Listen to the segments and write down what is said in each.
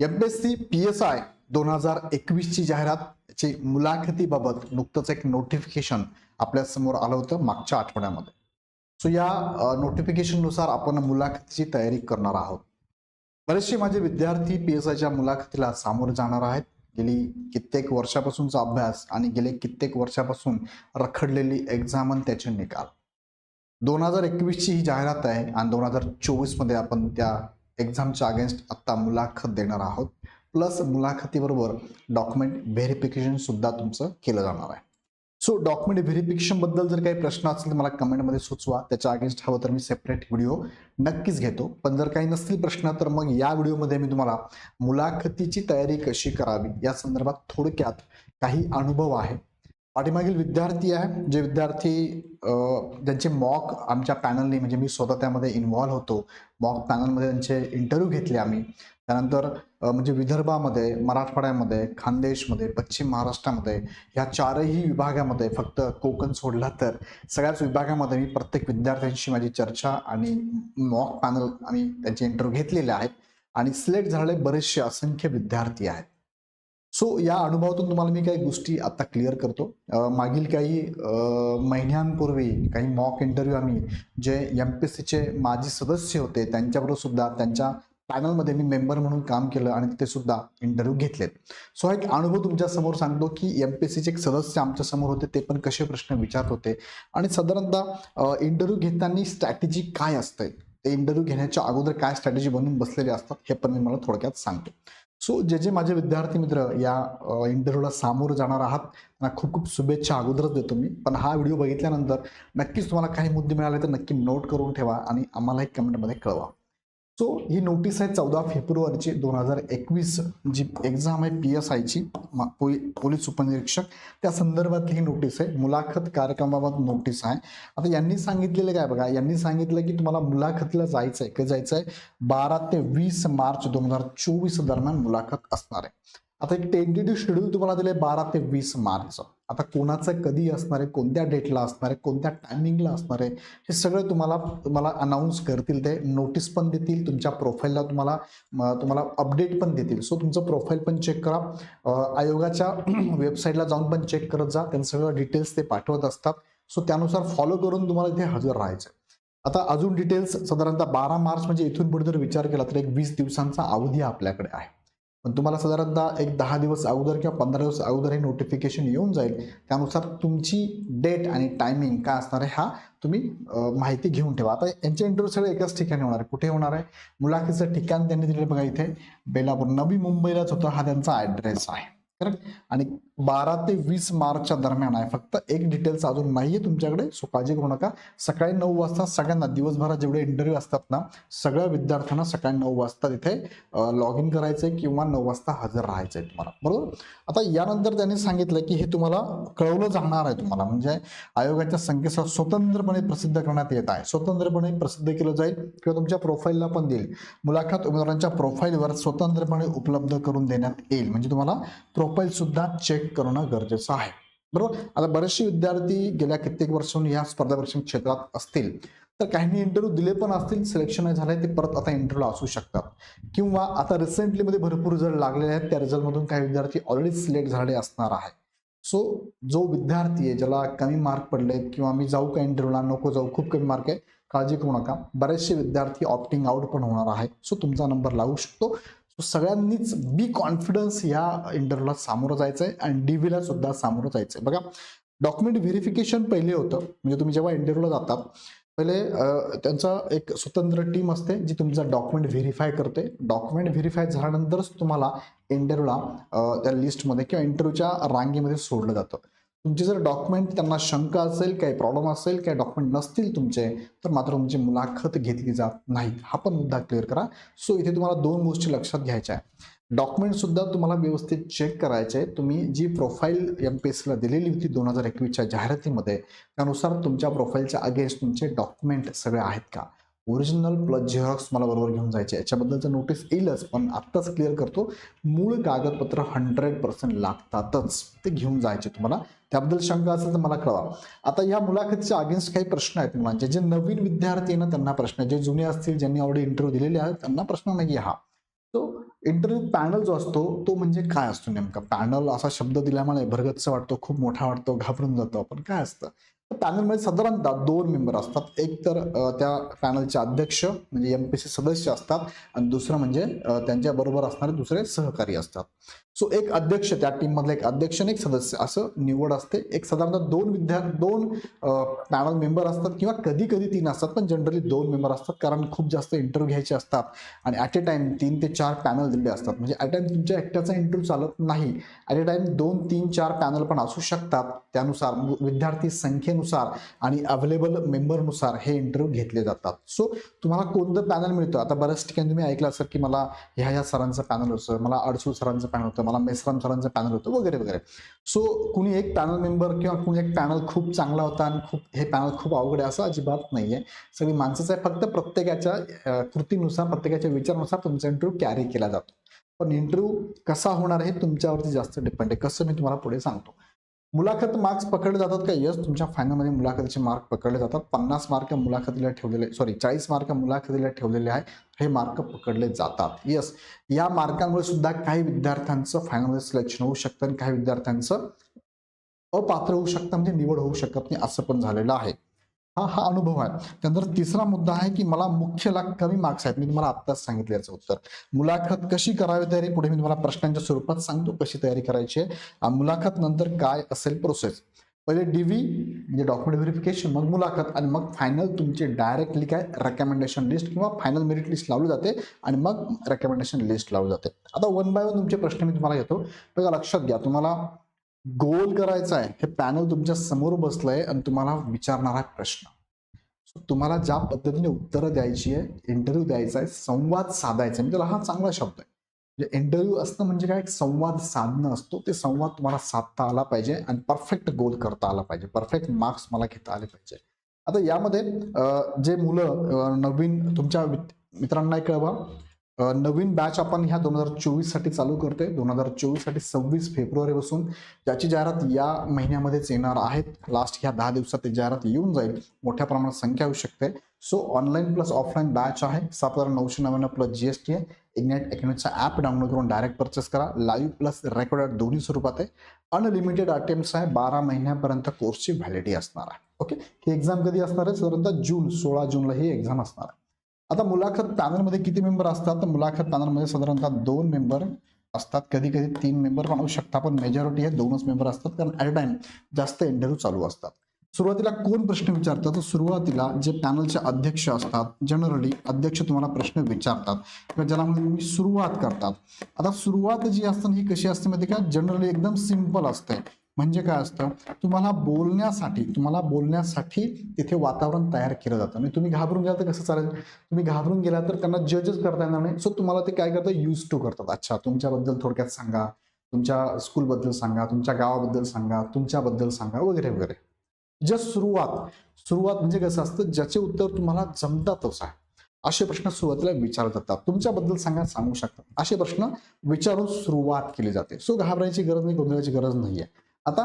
M P S C P S I दोन हजार एकवीसची जाहिरातची मुलाखतीबाबत नुकतंच एक नोटिफिकेशन आपल्यासमोर आलं होतं मागच्या आठवड्यामध्ये. सो या नोटिफिकेशननुसार आपण मुलाखतीची तयारी करणार आहोत. बरेचसे माझे विद्यार्थी पी एस आयच्या मुलाखतीला सामोरे जाणार आहेत. गेली कित्येक वर्षापासूनचा अभ्यास आणि गेले कित्येक वर्षापासून रखडलेली एक्झाम आणि त्याचे निकाल. दोन हजार एकवीसची ही जाहिरात आहे आणि दोन हजार चोवीसमध्ये आपण त्या एक्झामच्या अगेन्स्ट आत्ता मुलाखत देणार आहोत. प्लस मुलाखतीबरोबर डॉक्युमेंट व्हेरिफिकेशनसुद्धा तुमचं केलं जाणार आहे. सो डॉक्युमेंट व्हेरिफिकेशनबद्दल जर काही प्रश्न असतील तर मला कमेंटमध्ये सुचवा. त्याच्या अगेन्स्ट हवं तर मी सेपरेट व्हिडिओ नक्कीच घेतो. पण जर काही नसतील प्रश्न तर मग या व्हिडिओमध्ये मी तुम्हाला मुलाखतीची तयारी कशी करावी या संदर्भात थोडक्यात काही अनुभव आहे. पाठीमागील विद्यार्थी आहे. जे विद्यार्थी ज्यांचे मॉक आमच्या पॅनलने म्हणजे मी स्वतः त्यामध्ये इन्व्हॉल्व्ह होतो. मॉक पॅनलमध्ये त्यांचे इंटरव्ह्यू घेतले आम्ही. त्यानंतर म्हणजे विदर्भामध्ये मराठवाड्यामध्ये खानदेशमध्ये पश्चिम महाराष्ट्रामध्ये ह्या चारही विभागामध्ये फक्त कोकण सोडला तर सगळ्याच विभागामध्ये मी प्रत्येक विद्यार्थ्यांशी माझी चर्चा आणि मॉक पॅनल आम्ही त्यांचे इंटरव्ह्यू घेतलेले आहेत. आणि सिलेक्ट झालेले बरेचसे असंख्य विद्यार्थी आहेत. सो या अनुभवातून तुम्हाला मी काही गोष्टी आत्ता क्लिअर करतो. मागील काही महिन्यांपूर्वी काही मॉक इंटरव्ह्यू आम्ही जे एम पी एस सीचे माजी सदस्य होते त्यांच्याबरोबर सुद्धा त्यांच्या पॅनलमध्ये मी मेंबर म्हणून काम केलं आणि ते सुद्धा इंटरव्ह्यू घेतलेत. सो हा एक अनुभव तुमच्यासमोर सांगतो की एम पी एस सीचे एक सदस्य आमच्यासमोर होते ते पण कसे प्रश्न विचारत होते. आणि साधारणतः इंटरव्ह्यू घेताना स्ट्रॅटेजी काय असते ते इंटरव्ह्यू घेण्याच्या अगोदर काय स्ट्रॅटेजी बनवून बसलेले असतात हे पण मी मला थोडक्यात सांगतो. सो जे जे माझे विद्यार्थी मित्र या इंटरव्ह्यूला सामोरं जाणार आहात त्यांना खूप खूप शुभेच्छा अगोदरच देतो मी. पण हा व्हिडिओ बघितल्यानंतर नक्कीच तुम्हाला काही मुद्दे मिळाले तर नक्की नोट करून ठेवा आणि आम्हालाही कमेंटमध्ये कळवा. सो ही नोटीस आहे चौदा फेब्रुवारीची दोन हजार एकवीस जी एक्झाम आहे पी एस आयची पोलीस उपनिरीक्षक. त्या संदर्भातली ही नोटीस आहे. मुलाखत कार्यक्रमाबाबत नोटीस आहे. आता यांनी सांगितलेलं काय बघा? यांनी सांगितलं की तुम्हाला मुलाखतीला जायचं आहे कधी जायचं आहे बारा ते वीस मार्च दोन हजार चोवीस दरम्यान मुलाखत असणार आहे. आता एक टेंटेटिव्ह शेड्यूल तुम्हाला दिले बारा ते वीस मार्च. आता कोणाचं कधी असणार आहे कोणत्या डेटला असणार आहे कोणत्या टायमिंगला असणार आहे हे सगळं तुम्हाला तुम्हाला अनाऊन्स करतील ते नोटीस पण देतील तुमच्या प्रोफाईलला तुम्हाला तुम्हाला अपडेट पण देतील. सो तुमचं प्रोफाईल पण चेक करा. आयोगाच्या वेबसाईटला जाऊन पण चेक करत जा. त्यांचं सगळं डिटेल्स ते पाठवत असतात. सो त्यानुसार फॉलो करून तुम्हाला इथे हजर राहायचं आता अजून डिटेल्स साधारणतः बारा मार्च म्हणजे इथून पुढे जर विचार केला तर एक वीस दिवसांचा अवधी आपल्याकडे आहे. पण तुम्हाला साधारणतः एक दहा दिवस अगोदर किंवा पंधरा दिवस अगोदर हे नोटिफिकेशन येऊन जाईल. त्यानुसार तुमची डेट आणि टायमिंग काय असणार आहे हा तुम्ही माहिती घेऊन ठेवा. आता यांचे इंटरव्ह्यू सगळे एकाच ठिकाणी होणार आहे. कुठे होणार आहे? मुलाखतीचं ठिकाण त्यांनी दिलेलं बघा इथे. बेलापूर. नवी मुंबईलाच होता हा त्यांचा ॲड्रेस आहे. करेक्ट आणि बारा ते वीस मार्चच्या दरम्यान आहे. फक्त एक डिटेल्स अजून नाहीये तुमच्याकडे. सो काळजी करू नका. सकाळी नऊ वाजता सगळ्यांना दिवसभरात जेवढे इंटरव्ह्यू असतात ना सगळ्या विद्यार्थ्यांना सकाळी नऊ वाजता तिथे लॉग इन करायचंय किंवा नऊ वाजता हजर राहायचंय तुम्हाला. बरोबर? आता यानंतर त्यांनी सांगितलं की हे तुम्हाला कळवलं जाणार आहे तुम्हाला. म्हणजे आयोगाच्या संकेतस्थळ स्वतंत्रपणे प्रसिद्ध करण्यात येत आहे. स्वतंत्रपणे प्रसिद्ध केलं जाईल किंवा तुमच्या प्रोफाईलला पण देईल. मुलाखत उमेदवारांच्या प्रोफाईलवर स्वतंत्रपणे उपलब्ध करून देण्यात येईल. म्हणजे तुम्हाला प्रोफाईल सुद्धा चेक करणं गरजेचं आहे. बरोबर? आता बरेचसे विद्यार्थी गेल्या कित्येक वर्षांहून या स्पर्धा परीक्षा क्षेत्रात असतील. तर काहींनी इंटरव्ह्यू दिले पण असतील सिलेक्शन नाही झालंय ते परत आता इंटरव्ह्यू असू शकतात. किंवा आता रिसेंटली मध्ये भरपूर रिझल्ट लागलेले आहेत त्या रिझल्टमधून काही विद्यार्थी ऑलरेडी सिलेक्ट झालेले असणार आहे सो जो विद्यार्थी आहे ज्याला कमी मार्क पडले किंवा मी जाऊ का इंटरव्ह्यूला नको जाऊ खूप कमी मार्क आहे काळजी करू नका. बरेचसे विद्यार्थी ऑप्टिंग आउट पण होणार आहे सो तुमचा नंबर लागू शकतो. सो सगळ्यांनीच बी कॉन्फिडन्स ह्या इंटरव्ह्यूला सामोरं जायचं आहे आणि डी व्हीला सुद्धा सामोरं जायचं आहे बघा डॉक्युमेंट व्हेरिफिकेशन पहिले होतं म्हणजे तुम्ही जेव्हा इंटरव्ह्यूला जातात पहिले त्यांचा एक स्वतंत्र टीम असते जी तुमचा डॉक्युमेंट व्हेरीफाय करते. डॉक्युमेंट व्हेरीफाय झाल्यानंतरच तुम्हाला इंटरव्ह्यूला त्या लिस्टमध्ये किंवा इंटरव्ह्यूच्या रांगेमध्ये सोडलं जातं. तुमचे जर डॉक्युमेंट त्यांना शंका असेल काही प्रॉब्लेम असेल काही डॉक्युमेंट नसतील तुमचे तर मात्र तुमची मुलाखत घेतली जात नाही हा पण मुद्दा क्लिअर करा. सो इथे तुम्हाला दोन गोष्टी लक्षात घ्यायच्या आहे डॉक्युमेंट सुद्धा तुम्हाला व्यवस्थित चेक करायचे. आहे. तुम्ही जी प्रोफाईल एम पी एस सीला दिलेली होती दोन हजार एकवीसच्या जाहिरातीमध्ये त्यानुसार तुमच्या प्रोफाईलच्या अगेन्स्ट तुमचे डॉक्युमेंट सगळे आहेत का? ओरिजिनल प्लस झेरॉक्स मला बरोबर घेऊन जायचे याच्याबद्दलचं नोटीस येईलच पण आत्ताच क्लिअर करतो मूळ कागदपत्र हंड्रेड पर्सेंट लागतातच. ते घेऊन जायचे तुम्हाला. त्याबद्दल शंका असेल तर मला कळवा. आता या मुलाखतीच्या अगेन्स्ट काही प्रश्न आहेत मुलांचे. जे नवीन विद्यार्थी आहे ना त्यांना प्रश्न आहे. जे जुने असतील ज्यांनी ऑलरेडी इंटरव्ह्यू दिलेले आहेत त्यांना प्रश्न नाही हा. तो इंटरव्ह्यू पॅनल जो असतो तो म्हणजे काय असतो नेमका? पॅनल असा शब्द दिल्यामुळे भरगतचा वाटतो खूप मोठा वाटतो घाबरून जातो आपण. काय असतं? पॅनलमध्ये साधारणतः दोन मेंबर असतात. एक तर त्या पॅनलचे अध्यक्ष म्हणजे एम पी सी सदस्य असतात आणि दुसरं म्हणजे त्यांच्याबरोबर त्यांच्या बरोबर असणारे दुसरे सहकारी असतात. सो एक अध्यक्ष त्या टीम मधला एक अध्यक्ष आणि एक सदस्य असं निवड असते. एक साधारणतः दोन विद्या दोन पॅनल मेंबर असतात किंवा कधी कधी तीन असतात पण जनरली दोन मेंबर असतात कारण खूप जास्त इंटरव्ह्यू घ्यायचे असतात आणि ॲट ए टाइम तीन ते चार पॅनल दिले असतात. म्हणजे ॲट टाइम तुमच्या एकट्याचा इंटरव्ह्यू चालत नाही. ॲट ए टाइम दोन तीन चार पॅनल पण असू शकतात. त्यानुसार विद्यार्थी संख्येनुसार आणि अवेलेबल मेंबरनुसार हे इंटरव्ह्यू घेतले जातात. सो तुम्हाला कोणतं पॅनल मिळतं? आता बऱ्याच ठिकाणी तुम्ही ऐकलं असेल की मला ह्या ह्या सरांचं पॅनल होतं मला अडसूळ सरांचं पॅनल होतं मला मेसराम सरांचं पॅनल होतं वगैरे वगैरे. सो कुणी एक पॅनल मेंबर किंवा कुणी एक पॅनल खूप चांगला होता आणि खूप हे पॅनल खूप अवघड आहे असं अजिबात नाहीये. सगळी माणसंच आहे फक्त प्रत्येकाच्या कृतीनुसार प्रत्येकाच्या विचारानुसार तुमचा इंटरव्ह्यू कॅरी केला जातो. पण इंटरव्ह्यू कसा होणार हे तुमच्यावरती जास्त डिपेंड आहे. कसं मी तुम्हाला पुढे सांगतो. मुलाखत मार्क्स पकडले जातात का? यस तुमच्या फायनलमध्ये मुलाखतीचे मार्क पकडले जातात. पन्नास मार्क मुलाखतीला ठेवलेले सॉरी चाळीस मार्क मुलाखतीला ठेवलेले आहे. हे मार्क पकडले जातात. येस या मार्कांमुळे सुद्धा काही विद्यार्थ्यांचं फायनलमध्ये सिलेक्शन होऊ शकतं आणि काही विद्यार्थ्यांचं अपात्र होऊ शकतं म्हणजे निवड होऊ शकत नाही असं पण झालेलं आहे. हा हा अनुभव आहे. त्यानंतर तिसरा मुद्दा आहे की मला मुख्यला कमी मार्क्स आहेत. मी तुम्हाला आत्ताच सांगितलं याचं उत्तर. मुलाखत कशी करावी तयारी? पुढे मी तुम्हाला प्रश्नांच्या स्वरूपात सांगतो कशी तयारी करायची आहे. मुलाखत नंतर काय असेल प्रोसेस पहिले डीव्ही म्हणजे डॉक्युमेंट व्हेरिफिकेशन मग मुलाखत आणि मग फायनल तुमचे डायरेक्टली काय रेकमेंडेशन लिस्ट किंवा फायनल मेरिट लिस्ट लावली जाते आणि मग रेकमेंडेशन लिस्ट लावली जाते. आता वन बाय वन तुमचे प्रश्न मी तुम्हाला घेतो. बघा लक्षात घ्या. तुम्हाला गोल करायचा आहे हे पॅनल तुमच्यासमोर बसलंय आणि तुम्हाला विचारणारा प्रश्न. तुम्हाला ज्या पद्धतीने उत्तरं द्यायची आहे इंटरव्ह्यू द्यायचा आहे संवाद साधायचा आहे म्हणजे हा चांगला शब्द आहे. म्हणजे इंटरव्ह्यू असणं म्हणजे काय? एक संवाद साधणं असतो ते संवाद तुम्हाला साधता आला पाहिजे आणि परफेक्ट गोल करता आला पाहिजे. परफेक्ट मार्क्स मला घेता आले पाहिजे. आता यामध्ये जे मुलं नवीन तुमच्या मित्रांना कळवा. नवीन बॅच आपण ह्या दोन हजार चोवीससाठी चालू करतोय. दोन हजार चोवीससाठी सव्वीस फेब्रुवारी पासून ज्याची जाहिरात या महिन्यामध्येच येणार आहेत. लास्ट ह्या दहा दिवसात ती जाहिरात येऊन जाईल. मोठ्या प्रमाणात संख्या होऊ शकते. So online plus offline batch आहे. सात हजार नऊशे नव्याण्णव प्लस जीएसटी आहे. इग्नेट अकॅडमीचा ॲप डाउनलोड करून डायरेक्ट परचेस करा. लाईव्ह प्लस रेकॉर्डेड दोन्ही स्वरूपात आहे. अनलिमिटेड अटेम्प्ट आहे. बारा महिन्यापर्यंत कोर्सची व्हॅलिडिटी असणार आहे. ओके ही एक्झाम कधी असणार आहे? साधारणतः जून सोळा जूनला ही एक्झाम असणार आहे. आता मुलाखत पॅनलमध्ये किती मेंबर असतात? तर मुलाखत पॅनलमध्ये साधारणतः दोन मेंबर असतात. कधी कधी तीन मेंबर पण असू शकतात पण मेजॉरिटी हे दोनच मेंबर असतात. कारण ॲट अ टाइम जास्त इंटरव्ह्यू चालू असतात. सुरुवातीला कोण प्रश्न विचारतात? तर सुरुवातीला जे पॅनलचे अध्यक्ष असतात जनरली अध्यक्ष तुम्हाला प्रश्न विचारतात किंवा ज्याला म्हणजे तुम्ही सुरुवात करतात. आता सुरुवात जी असते ना, ही कशी असते माहिती का? जनरली एकदम सिंपल असते. म्हणजे काय असतं? तुम्हाला बोलण्यासाठी तुम्हाला बोलण्यासाठी तिथे वातावरण तयार केलं जातं. आणि तुम्ही घाबरून गेला तर कसं चालेल? तुम्ही घाबरून गेला तर त्यांना जजच करता येणार नाही. सो तुम्हाला ते काय करतात यूज टू करतात. अच्छा तुमच्याबद्दल थोडक्यात सांगा. तुमच्या स्कूलबद्दल सांगा. तुमच्या गावाबद्दल सांगा. तुमच्याबद्दल सांगा. वगैरे वगैरे. जस्ट सुरुवात. सुरुवात म्हणजे कसं असतं? ज्याचे उत्तर तुम्हाला जमतातच आहे. असे प्रश्न सुरुवातीला विचारले जातात तुमच्याबद्दल सांगा सांगू शकता असे प्रश्न विचारून सुरुवात केली जाते. सो घाबरायची गरज नाही गोंधळाची गरज नाहीये. आता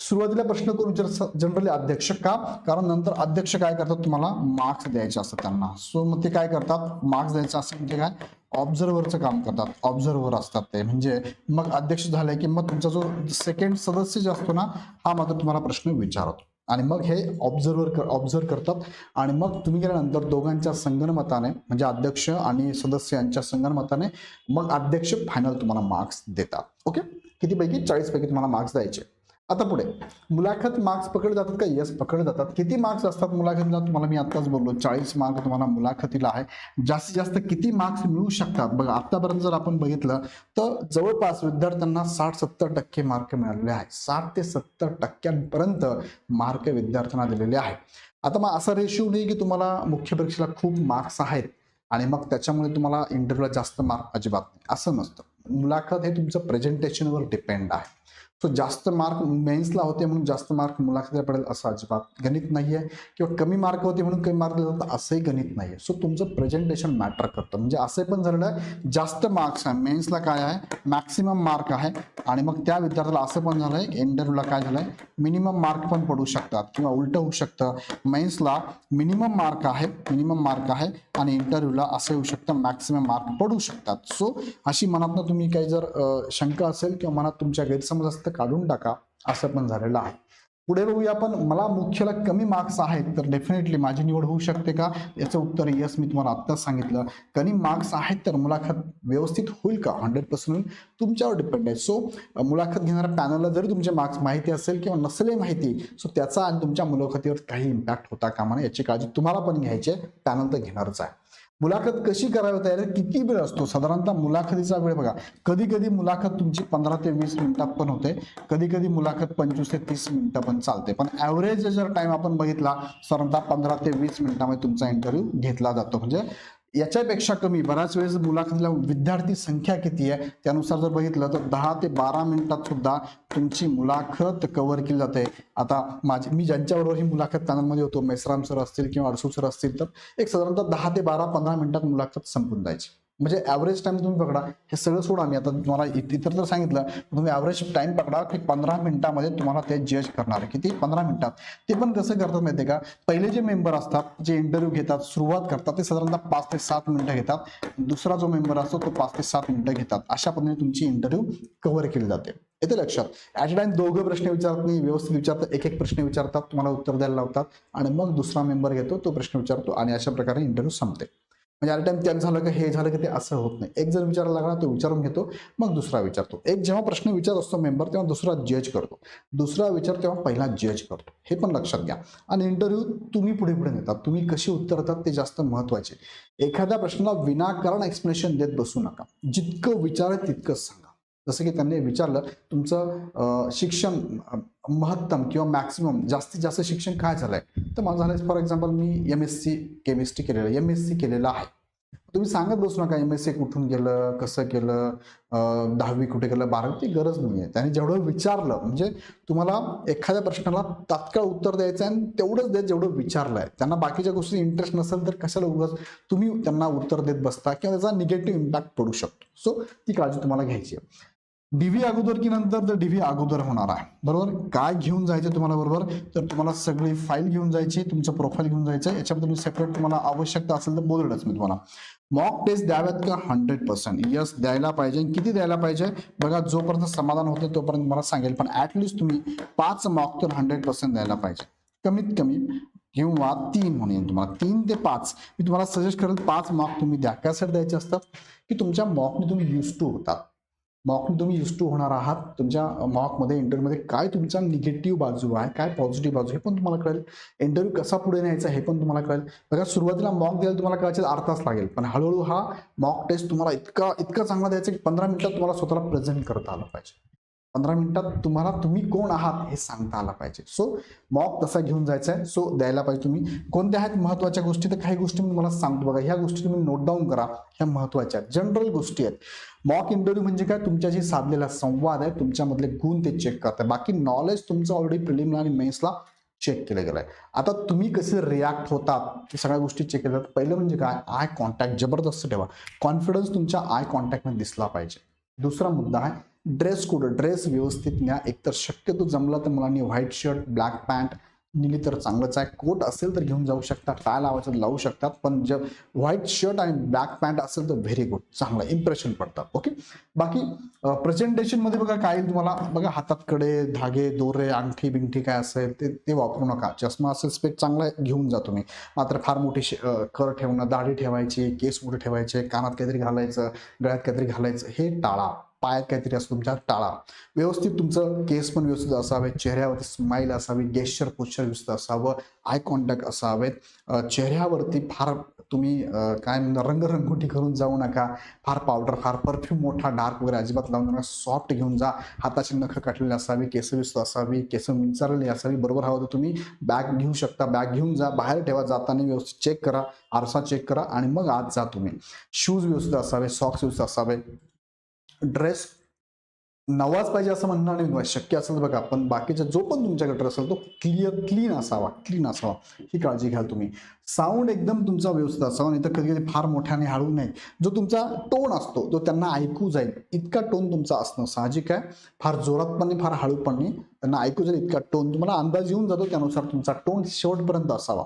सुरुवातीला प्रश्न करून विचार जनरली अध्यक्ष का? कारण नंतर अध्यक्ष काय करतात? तुम्हाला मार्क्स द्यायचे असतात त्यांना. सो मग ते काय करतात? मार्क्स द्यायचे असं म्हणजे काय? ऑब्झर्व्हरचं काम करतात. ऑब्झर्व्हर असतात ते. म्हणजे मग अध्यक्ष झाले की मग तुमचा जो सेकंड सदस्य जे असतो ना हा मात्र तुम्हाला प्रश्न विचारतो. आणि मग हे ऑब्झर्व्हर ऑब्झर्व करतात. आणि मग तुम्ही गेल्यानंतर दोघांच्या संगणमताने म्हणजे अध्यक्ष आणि सदस्य यांच्या संगणमताने मग अध्यक्ष फायनल तुम्हाला मार्क्स देतात. ओके किती पैकी चाळीस पैकी तुम्हाला मार्क्स द्यायचे. आता पुढे. मुलाखत मार्क्स पकडले जातात का? यस पकडले जातात. किती मार्क्स असतात मुलाखतीला तुम्हाला मी आत्ताच बोललो चाळीस मार्क तुम्हाला मुलाखतीला आहे. जास्तीत जास्त किती मार्क्स मिळू शकतात? बघा आतापर्यंत जर आपण बघितलं तर जवळपास विद्यार्थ्यांना साठ सत्तर टक्के मार्क मिळालेले आहेत. साठ ते सत्तर टक्क्यांपर्यंत मार्क विद्यार्थ्यांना दिलेले आहे आता मग असा रेशिओ नाही की तुम्हाला मुख्य परीक्षेला खूप मार्क्स आहेत आणि मग त्याच्यामुळे तुम्हाला इंटरव्ह्यूला जास्त मार्क अजिबात नाही. असं नसतं. मुलाखत हे तुमचं प्रेझेंटेशनवर डिपेंड आहे. सो जास्त मार्क मेन्सला होते म्हणून जास्त मार्क मुलाखतीला पडेल असं अजिबात गणित नाही आहे किंवा कमी मार्क होते म्हणून कमी मार्क दिले जातात असंही गणित नाही आहे सो तुमचं प्रेझेंटेशन मॅटर करतं. म्हणजे असं पण झालेलं आहे जास्त मार्क्स आहे. मेन्सला काय आहे? मॅक्सिमम मार्क आहे. आणि मग त्या विद्यार्थ्याला असं पण झालं आहे इंटरव्ह्यूला काय झालं आहे मिनिमम मार्क पण पडू शकतात किंवा उलट होऊ शकतं. मेन्सला मिनिमम मार्क आहे मिनिमम मार्क आहे आणि इंटरव्ह्यूला असं येऊ शकतं मॅक्सिमम मार्क पडू शकतात. सो अशी मनातनं तुम्ही काही जर शंका असेल किंवा मनात तुमच्या गैरसमज असतं काढून टाका असं पण झालेलं आहे. पुढे बघूया आपण मला मुख्यला कमी मार्क्स आहेत तर डेफिनेटली माझी निवड होऊ शकते का? याचं उत्तर यस मी तुम्हाला आत्ताच सांगितलं. कमी मार्क्स आहेत तर मुलाखत व्यवस्थित होईल का? हंड्रेड पर्सेंट तुमच्यावर डिपेंड आहे. सो मुलाखत घेणाऱ्या पॅनलला जरी तुमचे मार्क्स माहिती असेल किंवा नसले माहिती सो त्याचा आणि तुमच्या मुलाखतीवर काही इम्पॅक्ट होता कामा नये याची काळजी तुम्हाला पण घ्यायची आहे. पॅनल तर घेणारच आहे. मुलाखत कशी करावी तयारी किती वेळ असतो? साधारणतः मुलाखतीचा वेळ बघा. कधी कधी मुलाखत तुमची पंधरा ते वीस मिनिटात पण होते. कधी कधी मुलाखत पंचवीस ते तीस मिनिटं पण चालते. पण ॲव्हरेज जर टाइम आपण बघितला साधारणतः पंधरा ते वीस मिनिटामध्ये तुमचा इंटरव्ह्यू घेतला जातो. म्हणजे याच्यापेक्षा कमी. बऱ्याच वेळेस मुलाखतीला विद्यार्थी संख्या किती आहे त्यानुसार जर बघितलं तर दहा ते बारा मिनिटात सुद्धा तुमची मुलाखत कव्हर केली जाते. आता माझी मी ज्यांच्याबरोबर ही मुलाखत पॅनलमध्ये होतो मेसराम सर असतील किंवा अडसू सर असतील तर एक साधारणतः दहा ते बारा पंधरा मिनिटात मुलाखत संपून जायची. म्हणजे ॲव्हरेज टाइम तुम्ही पकडा. हे सगळं सोडा मी. आता तुम्हाला इतर तर सांगितलं तुम्ही ॲव्हरेज टाइम पकडा. की पंधरा मिनिटामध्ये तुम्हाला ते जज करणार. आहे किती? पंधरा मिनिटात. ते पण कसं करतात माहिती आहे का? पहिले जे मेंबर असतात जे इंटरव्ह्यू घेतात सुरुवात करतात ते साधारणतः पाच ते सात मिनिटं घेतात. दुसरा जो मेंबर असतो तो पाच ते सात मिनिटं घेतात. अशा पद्धतीने तुमची इंटरव्ह्यू कव्हर केली जाते. येते लक्षात? ॲट अ टाइम दोघं प्रश्न विचारत नाही व्यवस्थित विचारतात एक एक प्रश्न विचारतात तुम्हाला उत्तर द्यायला लावतात आणि मग दुसरा मेंबर घेतो तो प्रश्न विचारतो आणि अशा प्रकारे इंटरव्ह्यू संपते. म्हणजे ॲट टाइम त्यात झालं की हे झालं की ते असं होत नाही. एक जर विचारायला लागला तो विचारून घेतो मग दुसरा विचारतो. एक जेव्हा प्रश्न विचारत असतो मेंबर तेव्हा दुसरा जज करतो. दुसरा विचार तेव्हा पहिला जज करतो. हे पण लक्षात घ्या. आणि इंटरव्ह्यू तुम्ही पुढे पुढे नेतात. तुम्ही कशी उत्तरतात ते जास्त महत्त्वाचे एखाद्या प्रश्नाला विनाकारण एक्सप्लेनेशन देत बसू नका. जितकं विचार तितकंच सांगा. जसं की त्यांनी विचारलं तुमचं शिक्षण महत्तम किंवा मॅक्सिमम जास्तीत जास्त शिक्षण काय झालं आहे तर माझं झालं फॉर एक्झाम्पल मी एम एस सी केमिस्ट्री केलेलं एम एस सी केलेलं आहे. तुम्ही सांगत बसू नका एम एस सी कुठून केलं कसं केलं दहावी कुठे केलं बारावी ती गरज नाही आहे त्याने जेवढं विचारलं म्हणजे तुम्हाला एखाद्या प्रश्नाला तात्काळ उत्तर द्यायचं आहे आणि तेवढंच देत जेवढं विचारलं आहे त्यांना बाकीच्या गोष्टी इंटरेस्ट नसेल तर कशाला उगाच तुम्ही त्यांना उत्तर देत बसता किंवा त्याचा निगेटिव्ह इम्पॅक्ट पडू शकतो. सो ती काळजी तुम्हाला घ्यायची आहे. डीव्ही अगोदर की नंतर तर डीव्ही अगोदर होणार आहे. बरोबर? काय घेऊन जायचं तुम्हाला बरोबर? तर तुम्हाला सगळी फाईल घेऊन जायची तुमचं प्रोफाईल घेऊन जायचं. याच्याबद्दल मी सेपरेट तुम्हाला आवश्यकता असेल तर बोललंच मी तुम्हाला. मॉक टेस्ट द्याव्यात का? हंड्रेड पर्सेंट यस द्यायला पाहिजे. किती द्यायला पाहिजे? बघा जोपर्यंत समाधान होते तोपर्यंत मला सांगेल. पण ऍटलिस्ट तुम्ही पाच मॉक तर हंड्रेड पर्सेंट द्यायला पाहिजे. कमीत कमी किंवा तीन म्हणून तुम्हाला. तीन ते पाच. मी तुम्हाला सजेस्ट करेल पाच मॉक तुम्ही द्या. कॅसेट द्यायचे असतात की तुमच्या मॉकने तुम्ही युज टू होतात. मॉकने तुम्ही युज टू होणार आहात. तुमच्या मॉकमध्ये इंटरव्ह्यूमध्ये काय तुमचा निगेटिव्ह बाजू आहे काय पॉझिटिव्ह बाजू हे पण तुम्हाला कळेल. इंटरव्ह्यू कसा पुढे न्यायचा हे पण तुम्हाला कळेल. बघा सुरुवातीला मॉक द्यायला तुम्हाला कदाचित अर्धा तास लागेल. पण हळूहळू हा मॉक टेस्ट तुम्हाला इतका इतका चांगला द्यायचा की पंधरा मिनिटात तुम्हाला स्वतःला प्रेझेंट करता आलं पाहिजे. पंधरा मिनिटात तुम्हाला तुम्ही कोण आहात हे सांगता आलं पाहिजे. सो मॉक तसा घेऊन जायचा आहे. सो द्यायला पाहिजे तुम्ही. कोणत्या आहेत महत्त्वाच्या गोष्टी? तर काही गोष्टी मी तुम्हाला सांगतो. बघा ह्या गोष्टी तुम्ही नोट डाऊन करा. ह्या महत्त्वाच्या आहेत. जनरल गोष्टी आहेत. मॉक इंटरव्ह्यू म्हणजे काय? तुमच्याशी साधलेला संवाद आहे. तुमच्यामधले गुण ते चेक करतात बाकी नॉलेज तुमचं ऑलरेडी प्रिलिमला आणि मेन्सला चेक केलं गेलं आहे आता तुम्ही कसे रिॲक्ट होतात? हे सगळ्या गोष्टी चेक केल्या जातात पहिलं म्हणजे काय? आय कॉन्टॅक्ट जबरदस्त ठेवा. कॉन्फिडन्स तुमच्या आय कॉन्टॅक्टमध्ये दिसला पाहिजे. दुसरा मुद्दा आहे. ड्रेस कोड ड्रेस व्यवस्थित न्या. एकतर शक्यतो जमला तर मुलांनी व्हाईट शर्ट ब्लॅक पॅन्ट नेली तर चांगलंच आहे. कोट असेल तर घेऊन जाऊ शकता टाय लावायचं लावू शकतात पण जर व्हाईट शर्ट आणि ब्लॅक पॅन्ट असेल तर व्हेरी गुड चांगलं इम्प्रेशन पडतात ओके बाकी प्रेझेंटेशनमध्ये बघा काय तुम्हाला बघा हातात कडे धागे दोरे अंगठी बिंगठी काय असेल ते ते वापरू नका. चष्मा असेल स्पेक चांगला घेऊन जा तुम्ही. मात्र फार मोठी शे- कर ठेवणं दाढी ठेवायची केस मोठे ठेवायचे कानात काहीतरी घालायचं गळ्यात काहीतरी घालायचं हे टाळा. पायात काहीतरी असं तुमच्या टाळा. व्यवस्थित तुमचं केस पण व्यवस्थित असावे चेहऱ्यावरती स्माईल असावी गेस्चर पोश्चर व्यवस्थित असावं आय कॉन्टॅक्ट असावेत. चेहऱ्यावरती फार तुम्ही काय म्हणता रंगरंगोटी करून जाऊ नका. फार पावडर फार परफ्यूम मोठा डार्क वगैरे अजिबात लावून नका. सॉफ्ट घेऊन जा. हाताची नखं काटलेली असावी केस व्यवस्थित असावी केस विंचारलेली असावी बरोबर हवं तर तुम्ही बॅग घेऊ शकता. बॅग घेऊन जा. बाहेर ठेवा. जाताना व्यवस्थित चेक करा. आरसा चेक करा. आणि मग आत जा तुम्ही. शूज व्यवस्थित असावे सॉक्स व्यवस्थित असावे. ड्रेस नवाच पाहिजे असं म्हणणं नाही शक्य असेल तर बघा पण बाकीचा जो पण तुमच्याकडे ड्रेस असेल तो क्लिअर क्लीन असावा क्लीन असावा. ही काळजी घ्याल तुम्ही. साऊंड एकदम तुमचा व्यवस्थित असावा नाही तर कधी कधी फार मोठ्याने हळू नाही जो तुमचा टोन असतो तो त्यांना ऐकू जाईल इतका टोन तुमचा असणं साहजिक आहे. फार जोरात पण नाही फार हळू पण नाही. त्यांना ऐकू जाईल इतका टोन तुम्हाला अंदाज येऊन जातो त्यानुसार तुमचा टोन शेवटपर्यंत असावा.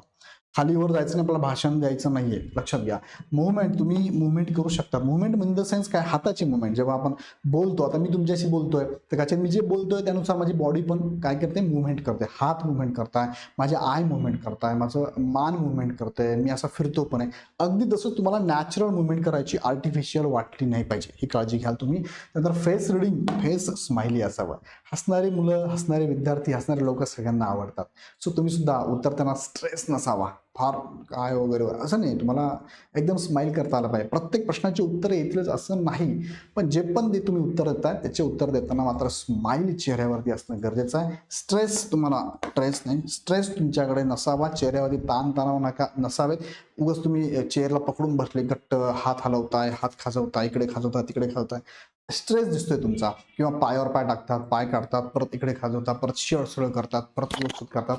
खालीवर जायचं नाही आपल्याला भाषण द्यायचं नाहीये. लक्षात घ्या. मुवमेंट तुम्ही मुवमेंट करू शकता. मुवमेंट इन द सेन्स काय? हाताची मुवमेंट जेव्हा आपण बोलतो आता मी तुमच्याशी बोलतोय तर त्याच्यात मी जे बोलतोय त्यानुसार माझी बॉडी पण काय करते? मुवमेंट करते. हात मुवमेंट करताय माझे आय मुवमेंट करताय माझं मान मुवमेंट करतंय मी असा फिरतो पण आहे. अगदी तसं तुम्हाला नॅचरल मुवमेंट करायची आर्टिफिशियल वाटली नाही पाहिजे. ही काळजी घ्याल तुम्ही. नंतर फेस रिडिंग फेस स्माइली असावं. हसणारी मुलं हसणारे विद्यार्थी हसणारे लोक सगळ्यांना आवडतात. सो तुम्ही सुद्धा उतरताना स्ट्रेस नसावा. फार काय वगैरे वगैरे असं नाही. तुम्हाला एकदम स्माईल करता आलं पाहिजे. प्रत्येक प्रश्नाचे उत्तरं येतीलच असं नाही. पण जे पण ते तुम्ही उत्तर देताय त्याचे उत्तर देताना मात्र स्माईल चेहऱ्यावरती असणं गरजेचं आहे. स्ट्रेस तुम्हाला स्ट्रेस नाही. स्ट्रेस तुमच्याकडे नसावा. चेहऱ्यावरती ताणतणाव नका नसावेत. उगाच तुम्ही चेअरला पकडून बसले घट्ट हात हलवताय हात खाजवताय इकडे खाजवताय तिकडे खाजवताय. स्ट्रेस दिसतोय तुमचा. किंवा पायावर पाय टाकतात पाय काढतात परत इकडे खाजवतात परत शिळसळ करतात परत व्यवस्थित करतात.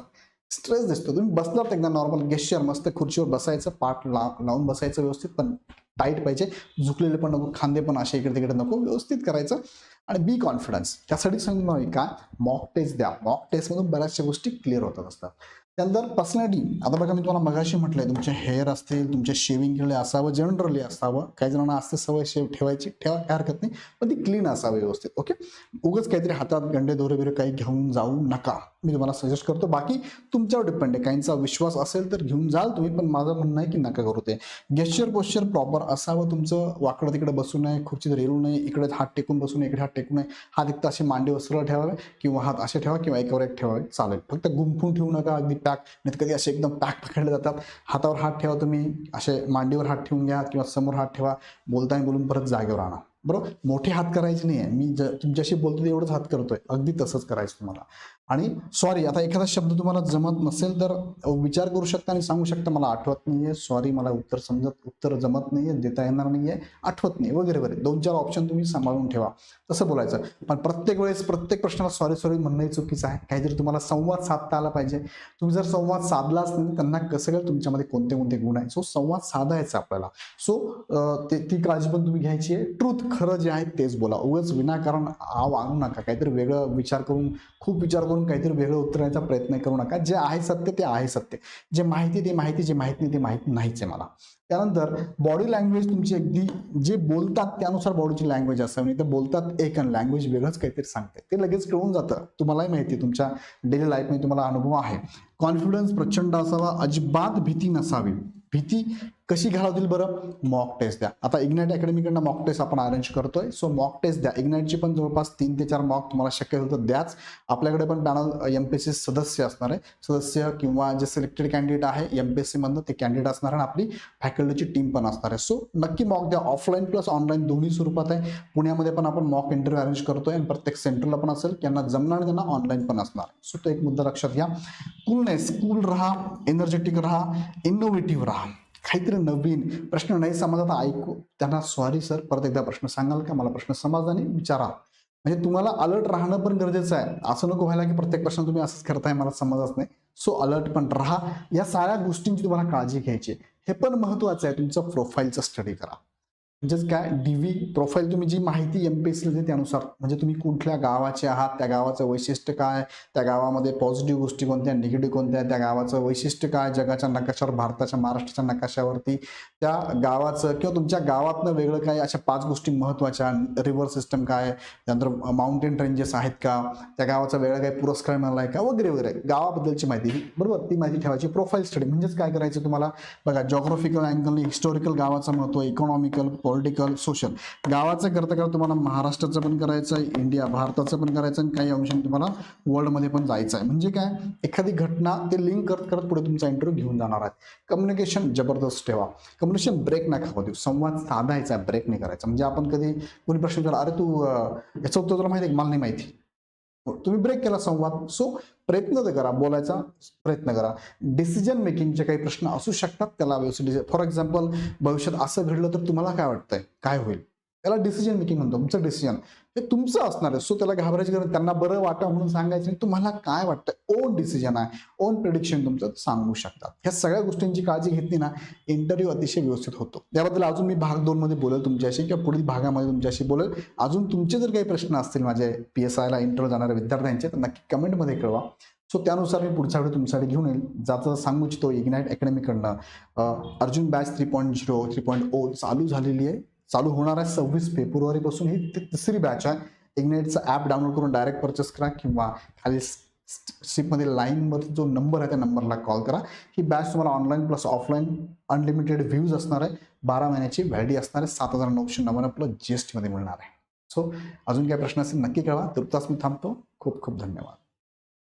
स्ट्रेस दिसतो. तुम्ही बसलात एकदा नॉर्मल गेस्चर मस्त खुर्चीवर बसायचं पाठ ला लावून बसायचं व्यवस्थित पण टाईट पाहिजे. झुकलेले पण नको खांदे पण असे इकडे तिकडे नको व्यवस्थित करायचं. आणि बी कॉन्फिडन्स त्यासाठी सांगणार का मॉक टेस्ट द्या. मॉक टेस्टमधून बऱ्याचशा गोष्टी क्लिअर होतात असतात. त्यानंतर पर्सनॅलिटी आता बघा मी तुम्हाला मगाशी म्हटलंय तुमचे हेअर असतील तुमचे शेविंग केले असावं जनरली असावं. काही जणांना असते सवय शेव ठेवायची ठेवा काय हरकत नाही. पण ती क्लीन असावं व्यवस्थित ओके उगाच काहीतरी हातात गंडे दोरे बिरे काही घेऊन जाऊ नका. मी तुम्हाला सजेस्ट करतो. बाकी तुमच्यावर डिपेंड आहे. काहींचा विश्वास असेल तर घेऊन जाल तुम्ही पण माझं म्हणणं आहे की नका करू ते. गेस्चर पोश्चर प्रॉपर असावं तुमचं. वाकडं तिकडे बसू नये खुर्चीत रेलू नये इकडे हात टेकून बसू नये इकडे हात टेकू नये. हात एक असे मांडे वस्त्र ठेवावे किंवा हात असे ठेवा किंवा एकावर एक ठेवावे. चालेल. फक्त गुंफून ठेवू नका. अगदी पॅक नाही कधी असे एकदम पॅक पकडले जातात. हातावर हात ठेवा तुम्ही. असे मांडीवर हात ठेवून घ्या किंवा समोर हात ठेवा. बोलताना बोलून परत जागेवर आणा. बरोबर? मोठे हात करायचे नाही आहे मी ज तुमच्याशी बोलतो एवढंच हात करतोय. अगदी तसंच करायचं तुम्हाला. आणि सॉरी आता एखादा शब्द तुम्हाला जमत नसेल तर विचार करू शकता आणि सांगू शकता मला आठवत नाही आहे सॉरी मला उत्तर समजत उत्तर जमत नाही आहे देता येणार नाही आहे आठवत नाही वगैरे वगैरे. दोन चार ऑप्शन तुम्ही सांभाळून ठेवा. तसं बोलायचं. पण प्रत्येक वेळेस प्रत्येक प्रश्नाला सॉरी सॉरी म्हणणंही चुकीचं आहे. काहीतरी तुम्हाला संवाद साधता आला पाहिजे. तुम्ही जर संवाद साधलाच नाही त्यांना कसं कळेल तुमच्यामध्ये कोणते कोणते गुण आहे सो संवाद साधायचा आपल्याला. सो ते ती काळजी पण तुम्ही घ्यायची आहे. ट्रूथ खरं जे आहे तेच बोला. उगच विनाकारण आव आणू नका. काहीतरी वेगळं विचार करून खूप विचार करून काहीतरी वेगळं उतरण्याचा प्रयत्न करू नका. जे आहे सत्य ते आहे सत्य. जे माहिती ते माहिती जे माहिती नाही ते माहिती नाहीच आहे मला. त्यानंतर बॉडी लँग्वेज तुमची अगदी जे बोलतात त्यानुसार बॉडीची लँग्वेज असावी. नाही तर बोलतात एक आणि लँग्वेज वेगळंच काहीतरी सांगते ते लगेच कळून जातं. तुम्हालाही माहिती आहे तुमच्या डेली लाईफमध्ये तुम्हाला अनुभव आहे. कॉन्फिडन्स प्रचंड असावा. अजिबात भीती नसावी. भीती कशी घालवतील बरं? मॉक टेस्ट द्या. आता इग्नाइट अकॅडमीकडनं मॉक टेस्ट आपण अरेंज करतोय. सो मॉक टेस्ट द्या. इग्नाइटची पण जवळपास तीन ते चार मॉक तुम्हाला शक्य होतं द्याच. आपल्याकडे पण panel M P S C सदस्य असणार आहे. सदस्य किंवा जे सिलेक्टेड कॅन्डिडेट आहे एम पी एस सी मधनं ते कॅन्डिडेट असणार आहे आणि आपली फॅकल्टीची टीम पण असणार आहे. सो नक्की मॉक द्या. ऑफलाईन प्लस ऑनलाईन दोन्ही स्वरूपात आहे. पुण्यामध्ये पण आपण मॉक इंटरव्ह्यू अरेंज करतोय आणि प्रत्येक सेंटरला पण असेल. त्यांना जमणार आणि त्यांना ऑनलाईन पण असणार. सो तो एक मुद्दा लक्षात घ्या. कूलनेस कूल राहा. एनर्जेटिक राहा. इनोव्हेटिव्ह राहा. काहीतरी नवीन प्रश्न नाही समाजात ऐकू. त्यांना सॉरी सर परत एकदा प्रश्न सांगाल का? मला प्रश्न समजला विचारा. म्हणजे तुम्हाला अलर्ट राहणं पण गरजेचं आहे. असं नको व्हायला की प्रत्येक प्रश्न तुम्ही असंच करताय मला समजत नाही. सो अलर्ट पण राहा. या साऱ्या गोष्टींची तुम्हाला काळजी घ्यायची आहे. हे पण महत्वाचं आहे. तुमचं प्रोफाईलचं स्टडी करा. म्हणजेच काय डी व्ही प्रोफाईल तुम्ही जी माहिती एम पी एस सी त्यानुसार म्हणजे तुम्ही कुठल्या गावाचे आहात त्या गावाचं वैशिष्ट्य काय त्या गावामध्ये पॉझिटिव्ह गोष्टी कोणत्या निगेटिव्ह कोणत्या त्या गावाचं वैशिष्ट्य काय जगाच्या नकाशावर भारताच्या महाराष्ट्राच्या नकाशावरती त्या गावाचं किंवा तुमच्या गावातनं वेगळं काय अशा पाच गोष्टी महत्त्वाच्या रिव्हर सिस्टम काय त्यानंतर माउंटेन रेंजेस आहेत का त्या गावाचा वेगळा काही पुरस्कार मिळाला आहे का वगैरे वगैरे गावाबद्दलची माहिती बरोबर ती माहिती ठेवायची. प्रोफाईल स्टडी म्हणजेच काय करायचं तुम्हाला? बघा जॉग्राफिकल अँगलने हिस्टॉरिकल गावाचं महत्त्व इकॉनॉमिकल पॉलिटिकल सोशल गावाचं करता करता तुम्हाला महाराष्ट्राचं पण करायचं आहे इंडिया भारताचं पण करायचं आणि काही अंशाने तुम्हाला वर्ल्डमध्ये पण जायचं आहे. म्हणजे काय? एखादी घटना ते लिंक करत करत पुढे तुमचा इंटरव्ह्यू घेऊन जाणार आहे कम्युनिकेशन जबरदस्त ठेवा. कम्युनिकेशन ब्रेक नाही खाऊ देऊ. संवाद साधायचा ब्रेक नाही करायचा. म्हणजे आपण कधी कोणी प्रश्न विचारला अरे तू याचं उत्तर तुला माहिती आहे मला नाही माहिती. हो, तुम्ही ब्रेक केला संवाद. सो प्रयत्न तर करा बोलायचा प्रयत्न करा. डिसिजन मेकिंगचे काही प्रश्न असू शकतात त्याला व्यवस्थित फॉर एक्झाम्पल भविष्यात असं घडलं तर तुम्हाला काय वाटतंय? काय होईल? त्याला डिसिजन मेकिंग म्हणतो तुमचं डिसिजन हे तुमचं असणार आहे. सो त्याला घाबरायची गरज त्यांना बरं वाटा म्हणून सांगायचं तुम्हाला काय वाटतं? ओन डिसिजन आहे. ओन प्रिडिक्शन तुमचं सांगू शकतात. ह्या सगळ्या गोष्टींची काळजी घेतली ना इंटरव्ह्यू अतिशय व्यवस्थित होतो. याबद्दल अजून मी भाग दोन मध्ये बोलेल तुमच्याशी किंवा पुढील भागामध्ये तुमच्याशी बोलेल. अजून तुमचे जर काही प्रश्न असतील माझे पी एस आयला इंटरव्ह्यू जाणाऱ्या विद्यार्थ्यांचे तर नक्की कमेंटमध्ये कळवा. सो त्यानुसार मी पुढचा व्हिडिओ तुमच्यासाठी घेऊन येईल. ज्याचं सांगू इच्छितो Ignite अकॅडमीकडनं Arjun batch three point zero three point O चालू झालेली आहे. चालू होणार आहे सव्वीस फेब्रुवारीपासून. ही ती- तिसरी बॅच आहे. इग्नाईटचं ॲप डाउनलोड करून डायरेक्ट परचेस करा किंवा खाली शिपमध्ये लाईनमध्ये जो नंबर आहे त्या नंबरला कॉल करा. ही बॅच तुम्हाला online plus offline unlimited views असणार आहे. बारा महिन्याची व्हॅलिडी असणार आहे. सात हजार नऊशे नव्याण्णव प्लस जी एस टीमध्ये मिळणार आहे. सो अजून काय प्रश्न असेल नक्की कळवा. तुर्तास मी थांबतो. खूप खूप धन्यवाद.